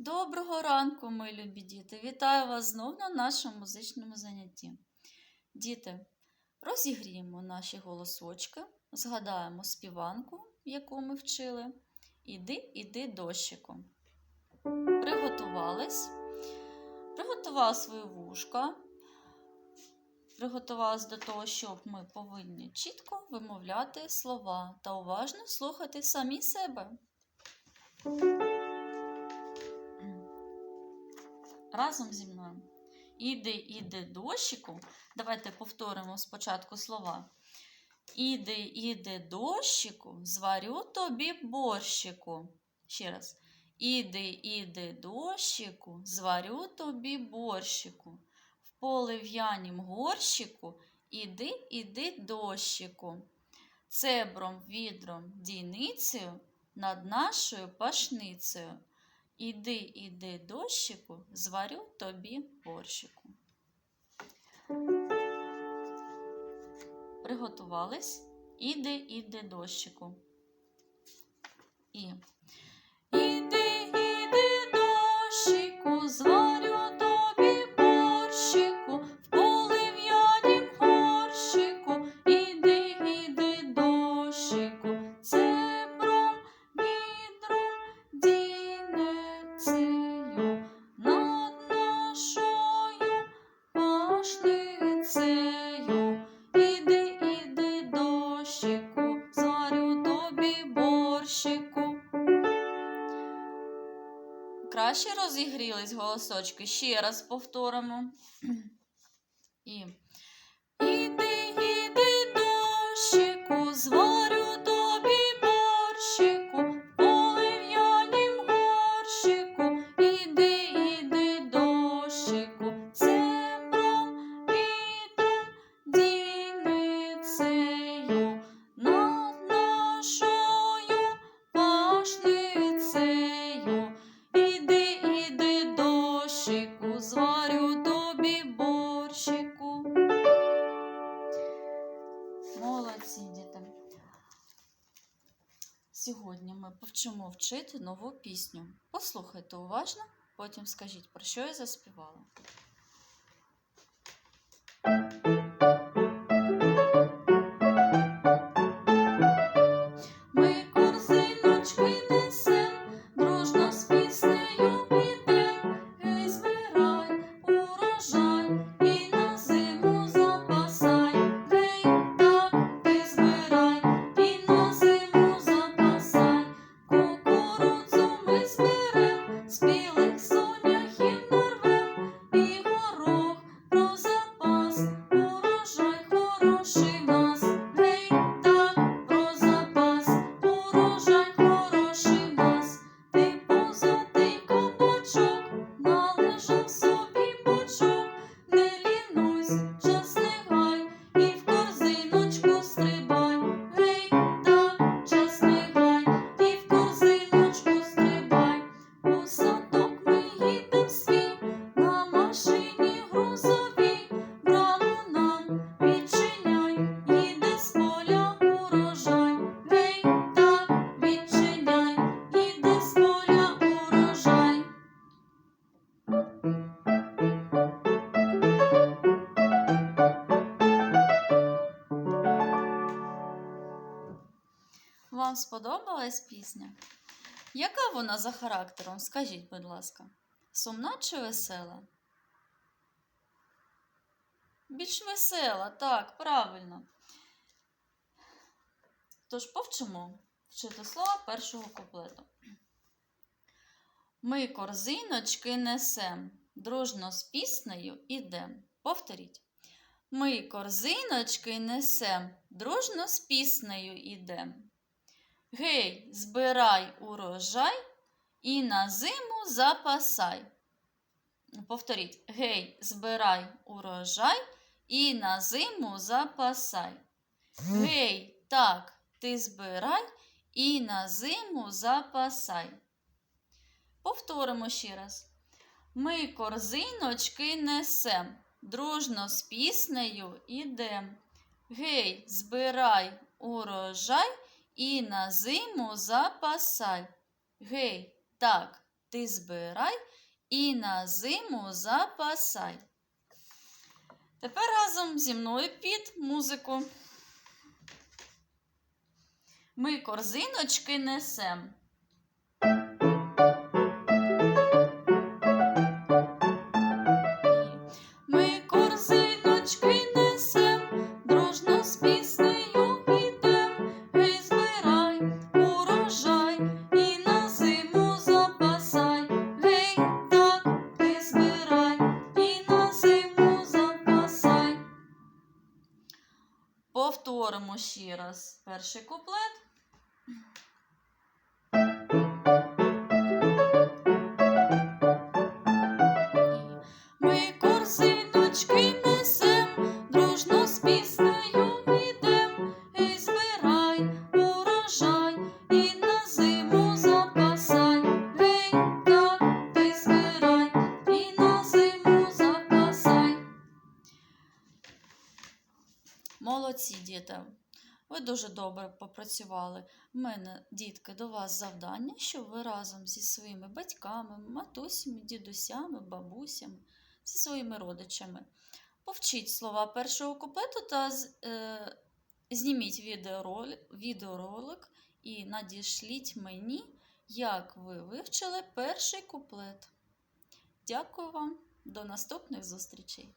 Доброго ранку, мої любі діти! Вітаю вас знов на нашому музичному занятті. Діти, розігріємо наші голосочки, згадаємо співанку, яку ми вчили. Іди, іди, дощику. Приготувались, приготували свої вушка, приготувались до того, щоб ми повинні чітко вимовляти слова та уважно слухати самі себе. Разом зі мною. Іди, іди дощику. Давайте повторимо спочатку слова. Іди, іди дощику, зварю тобі борщику. Ще раз. Іди, іди дощику, зварю тобі борщику. В полив'янім горщику іди, іди дощику. Цебром, відром, дійницею над нашою пашницею. Іди, іди, дощику, зварю тобі борщику. Приготувались. Іди, іди, дощику. І. Краще розігрілись голосочки. Ще раз повторимо. Повчимо вчити нову пісню. Послухайте уважно, потім скажіть, про що я заспівала. Вам сподобалась пісня? Яка вона за характером? Скажіть, будь ласка, сумна чи весела? Більш весела, так, правильно. Тож повчимо вчити слова першого куплету. Ми корзиночки несем, дружно з піснею ідем. Повторіть. Ми корзиночки несем, дружно з піснею ідем. Гей, збирай урожай і на зиму запасай. Повторіть. Гей, збирай урожай і на зиму запасай. Гей, так, ти збирай і на зиму запасай. Повторимо ще раз. Ми корзиночки несем, дружно з піснею ідем. Гей, збирай урожай і на зиму запасай. Гей, так, ти збирай і на зиму запасай. Тепер разом зі мною під музику. Ми корзиночки несем. Повторимо ще раз перший куплет. Молодці, діти. Ви дуже добре попрацювали. У мене, дітки, до вас завдання, щоб ви разом зі своїми батьками, матусями, дідусями, бабусями, зі своїми родичами повчіть слова першого куплету та е, зніміть відеоролик, відеоролик і надішліть мені, як ви вивчили перший куплет. Дякую вам, до наступних зустрічей!